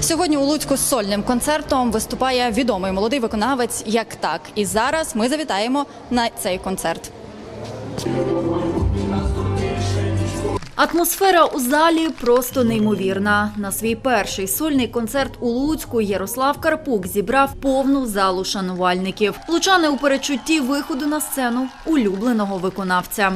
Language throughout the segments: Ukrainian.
Сьогодні у Луцьку з сольним концертом виступає відомий молодий виконавець як так. І зараз ми завітаємо на цей концерт. Атмосфера у залі просто неймовірна. На свій перший сольний концерт у Луцьку Ярослав Карпук зібрав повну залу шанувальників. Лучани у передчутті виходу на сцену улюбленого виконавця.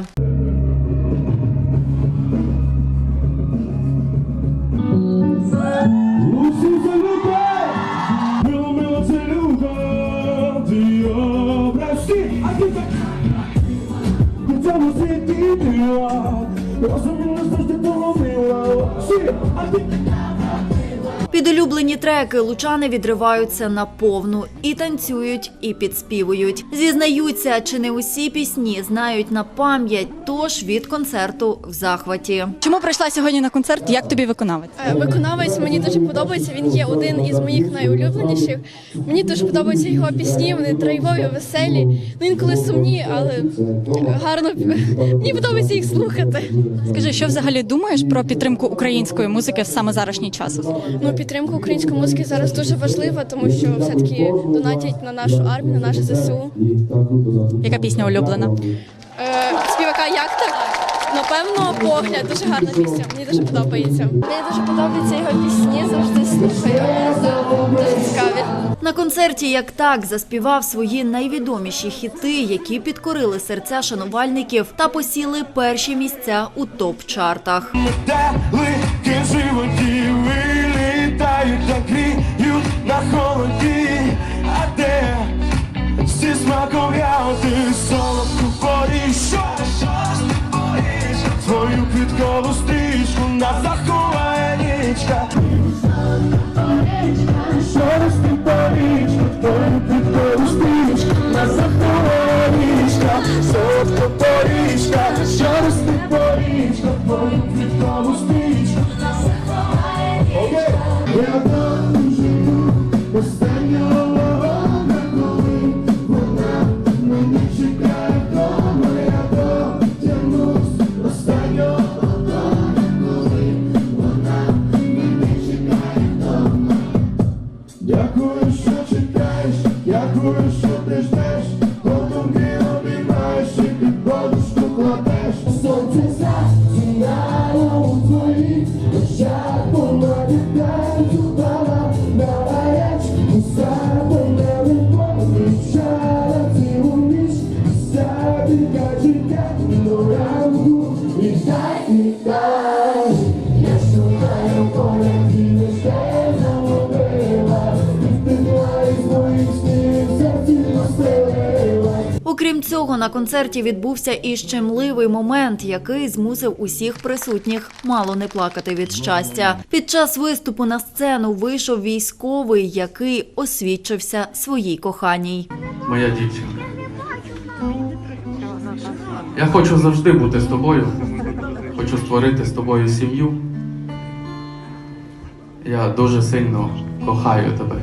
Розумієш, ти поломила, всі, а ти Під улюблені треки лучани відриваються на повну і танцюють, і підспівують. Зізнаються, чи не усі пісні знають на пам'ять, тож від концерту в захваті. Чому прийшла сьогодні на концерт? Як тобі виконавець? Е, Виконавець мені дуже подобається. Він є один із моїх найулюбленіших. Мені дуже подобаються його пісні. Вони драйвові, веселі. Ну інколи сумні, але гарно мені подобається їх слухати. Скажи, що взагалі думаєш про підтримку української музики в саме зарашній час? Ну підтримка української музики зараз дуже важлива, тому що все таки донатять на нашу армію, на наше ЗСУ. Яка пісня улюблена? Е, співака як так? Напевно, погляд дуже гарна пісня. Мені дуже подобається. Мені дуже подобаються його пісні. Завжди слухаю. Дуже цікаві. На концерті як так заспівав свої найвідоміші хіти, які підкорили серця шанувальників та посіли перші місця у топ-чартах. метелики животі та гріють на холоді, а де? Зі смаком ягоди солодку поріжу. Твою квіткову стрічку нас заховає нічка. Шорстий порічку, твою квіткову стрічку нас заховає нічка. Солодку порічка, шорстий порічка, твою квіткову стрічку дякую, що ти ждеш, потім ти обіймаєш і під подушку кладеш. Сонце засіяло Цього, на концерті відбувся і щемливий момент, який змусив усіх присутніх мало не плакати від щастя. Під час виступу на сцену вийшов військовий, який освідчився своїй коханій. моя дівчинка. Я хочу завжди бути з тобою. Хочу створити з тобою сім'ю. Я дуже сильно кохаю тебе.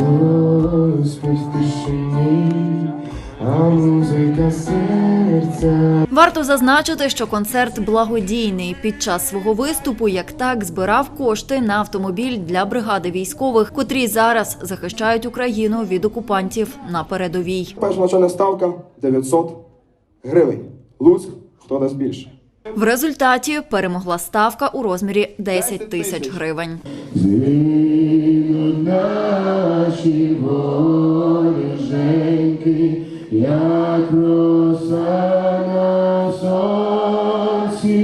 Ми з в тишині, а музика серця. Варто зазначити, що концерт благодійний. Під час свого виступу як так збирав кошти на автомобіль для бригади військових, котрі зараз захищають Україну від окупантів на передовій. Перша начальна ставка 900 гривень. Луцьк, хто дасть більше. В результаті перемогла ставка у розмірі 10 тисяч гривень. Вороженьки, як роса на сонці.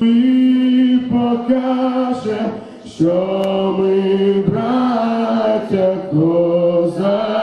І покаже, що ми браття козацького